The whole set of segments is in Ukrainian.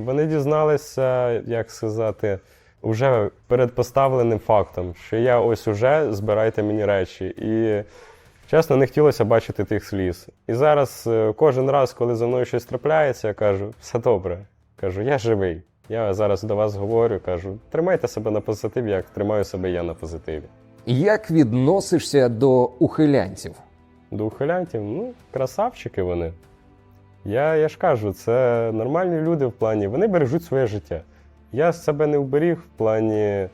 Вони дізналися, як сказати, вже перед поставленим фактом, що я ось уже збирайте мені речі. І чесно, не хотілося бачити тих сліз. І зараз е, кожен раз, коли за мною щось трапляється, я кажу, все добре. Кажу, я живий. Я зараз до вас говорю, кажу, тримайте себе на позитиві, як тримаю себе я на позитиві. Як відносишся до ухилянців? До ухилянтів, ну, красавчики вони. Я, я ж кажу, це нормальні люди в плані, вони бережуть своє життя. Я себе не вберіг в плані,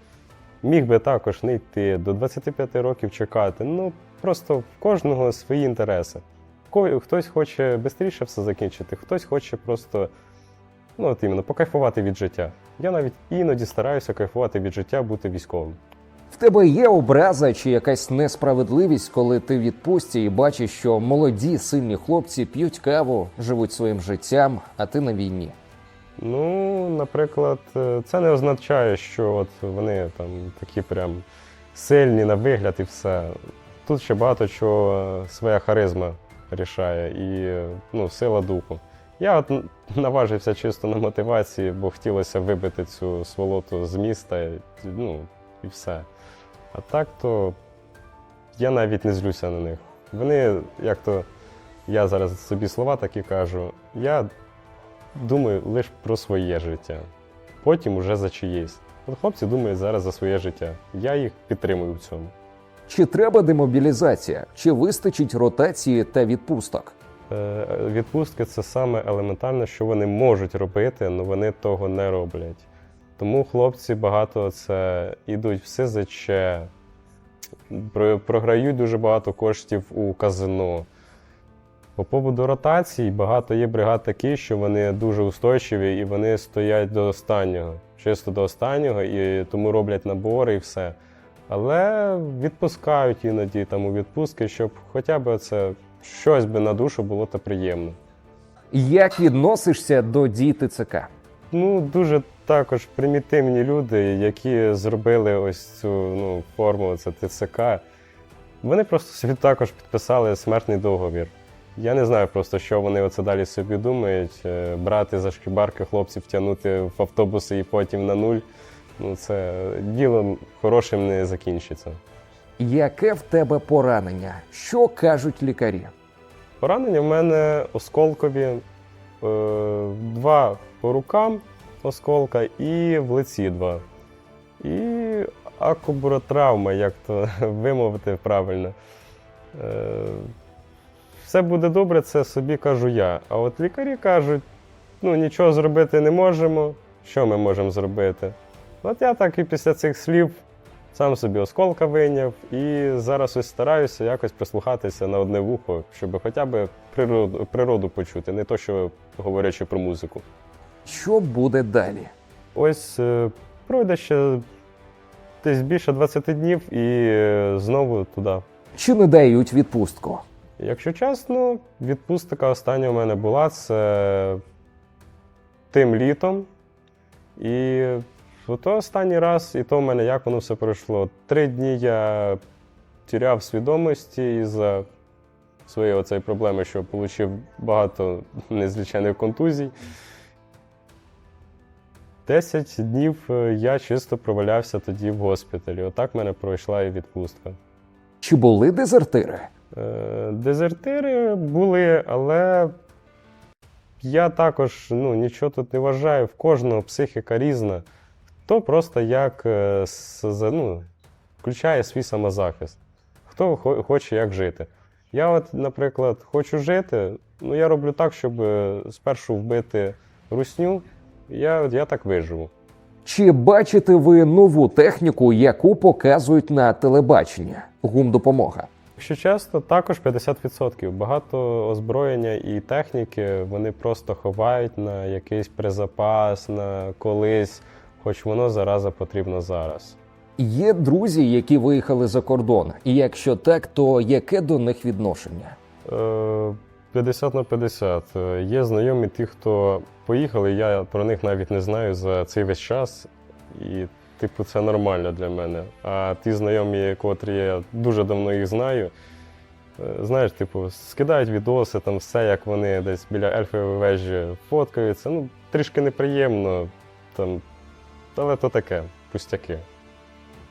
міг би також не йти до 25 років чекати. Ну, просто в кожного свої інтереси. Хтось хоче швидше все закінчити, хтось хоче просто, ну, от іменно, покайфувати від життя. Я навіть іноді стараюся кайфувати від життя, бути військовим. В тебе є образа чи якась несправедливість, коли ти в відпустці і бачиш, що молоді сильні хлопці п'ють каву, живуть своїм життям, а ти на війні. Ну, наприклад, е, це не означає, що от вони там такі прям сильні на вигляд і все. Тут ще багато чого своя харизма рішає і е, ну, сила духу. Я от наважився чисто на мотивації, бо хотілося вибити цю сволоту з міста, ну і все. А так то я навіть не злюся на них. Вони, як то я зараз собі слова такі кажу, я думаю лише про своє життя. Потім уже за чиєсь. От хлопці думають зараз за своє життя. Я їх підтримую в цьому. Чи треба демобілізація, чи вистачить ротації та відпусток? Е, Відпустки це саме елементарне, що вони можуть робити, але вони того не роблять. Тому хлопці багато це йдуть в СЗЧ, програють дуже багато коштів у казино. По поводу ротацій, багато є бригад такі, що вони дуже устойчиві і вони стоять до останнього, чисто до останнього, і тому роблять набори і все. Але відпускають іноді там у відпустки, щоб хоча б це щось би на душу було та приємно. Як відносишся до дій ТЦК? Ну, дуже також примітивні люди, які зробили ось цю ну, форму, це ТЦК. Вони просто собі також підписали смертний договір. Я не знаю просто, що вони оце далі собі думають. Е, Брати за шкібарки хлопців, тягнути в автобуси і потім на нуль. Ну, це ділом хорошим не закінчиться. Яке в тебе поранення? Що кажуть лікарі? Поранення в мене осколкові, е, два по рукам осколка і в лиці два. І акубуротравма, як то вимовити правильно. Е, все буде добре, це собі кажу я. А от лікарі кажуть, ну нічого зробити не можемо. Що ми можемо зробити? От я так і після цих слів сам собі осколка вийняв і зараз ось стараюся якось прислухатися на одне вухо, щоб хоча б природу, природу почути, не то, що говорячи про музику. Що буде далі? Ось е, пройде ще десь більше 20 днів і е, знову туди. Чи не дають відпустку? Якщо чесно, відпустка остання у мене була це тим літом. І то останній раз, і то в мене як воно все пройшло. Три дні я тіряв свідомості із-за своєї оцеї проблеми, що отримав багато незлічених контузій. Десять днів е, я чисто провалявся тоді в госпіталі. Отак в мене пройшла і відпустка. Чи були дезертири? Е, Дезертири були, але я також ну, нічого тут не вважаю. В кожного психіка різна. Хто просто як е, ну, включає свій самозахист, хто хоче як жити. Я, от, наприклад, хочу жити, ну я роблю так, щоб спершу вбити русню, я, я так виживу. Чи бачите ви нову техніку, яку показують на телебаченні? Гумдопомога. Якщо чесно, також 50%. Багато озброєння і техніки вони просто ховають на якийсь призапас, на колись, хоч воно зараза потрібно зараз. Є друзі, які виїхали за кордон. І якщо так, то яке до них відношення? Е, 50 на 50. Е, Є знайомі ті, хто поїхали, я про них навіть не знаю за цей весь час. І, типу, це нормально для мене. А ті знайомі, котрі я дуже давно їх знаю, Е, Знаєш, типу, скидають відоси, там все, як вони десь біля ельфової вежі фоткаються. Ну, трішки неприємно, там, але то таке, пустяки.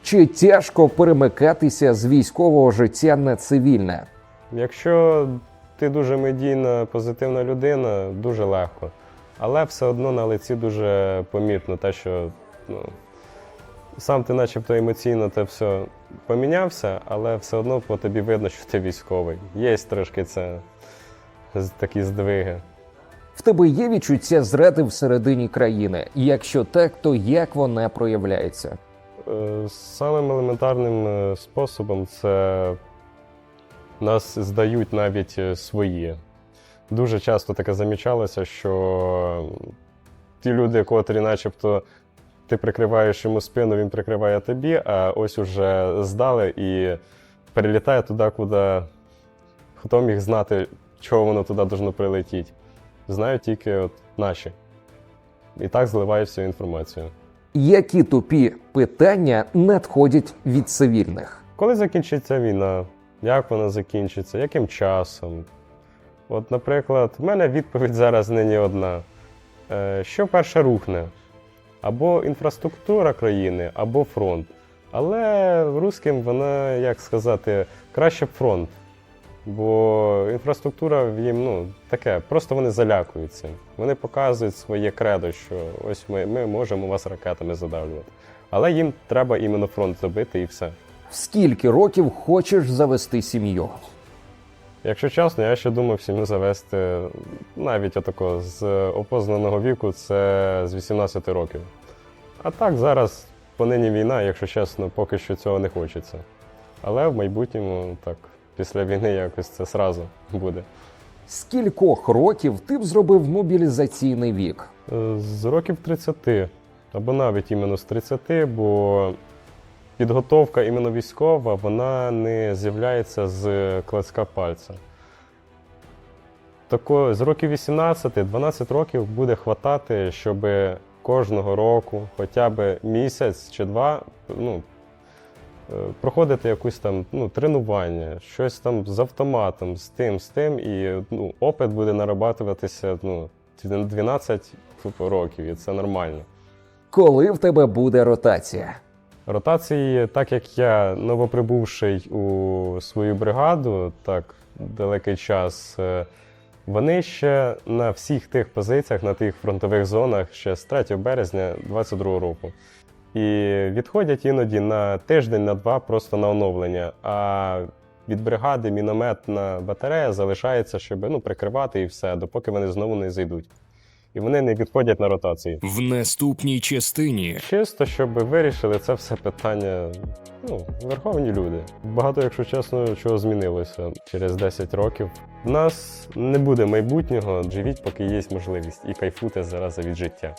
Чи тяжко перемикатися з військового життя на цивільне? Якщо ти дуже медійна, позитивна людина, дуже легко. Але все одно на лиці дуже помітно те, що ну, сам ти начебто емоційно те все помінявся, але все одно по тобі видно, що ти військовий. Є трошки це такі здвиги. В тебе є відчуття зради всередині країни? Якщо так, то як вона проявляється? Е, Самим елементарним е, способом це нас здають навіть е, свої. Дуже часто таке замічалося, що ті люди, котрі начебто ти прикриваєш йому спину, він прикриває тобі, а ось уже здали і перелітає туди, куди хто міг знати, чого воно туди должно прилетіти. Знають тільки от наші. І так зливають всю інформацію. Які тупі питання надходять від цивільних? Коли закінчиться війна? Як вона закінчиться? Яким часом? От, наприклад, в мене відповідь зараз нині одна: Е, що перше рухне? Або інфраструктура країни, або фронт. Але русським вона, як сказати, краще фронт. Бо інфраструктура їм ну, таке, просто вони залякуються. Вони показують своє кредо, що ось ми, ми можемо вас ракетами задавлювати. Але їм треба іменно фронт зробити і все. В скільки років хочеш завести сім'ю? Якщо чесно, я ще думав сім'ю завести навіть отако з опознаного віку, це з 18 років. А так зараз понині війна, якщо чесно, поки що цього не хочеться. Але в майбутньому так, після війни якось це сразу буде. З кількох років ти б зробив мобілізаційний вік? З років 30, або навіть іменно з 30, бо підготовка іменно військова, вона не з'являється з клацка пальця. Тако, з років 18-12 років буде хватати, щоб кожного року, хоча б місяць чи два, ну, е, проходити якусь там ну, тренування, щось там з автоматом, з тим, з тим, і ну, опит буде нарабатуватися ну, 12 років, і це нормально. Коли в тебе буде ротація? Ротації, так як я новоприбувший у свою бригаду, так далекий час, е, вони ще на всіх тих позиціях, на тих фронтових зонах ще з 3 березня 22 року. І відходять іноді на тиждень, на два просто на оновлення. А від бригади мінометна батарея залишається, щоб ну, прикривати і все, допоки вони знову не зайдуть. І вони не відходять на ротації. В наступній частині Чисто, щоб вирішили це все питання, ну, верховні люди. Багато, якщо чесно, чого змінилося через 10 років. У нас не буде майбутнього, живіть, поки є можливість, і кайфуйте зараза від життя.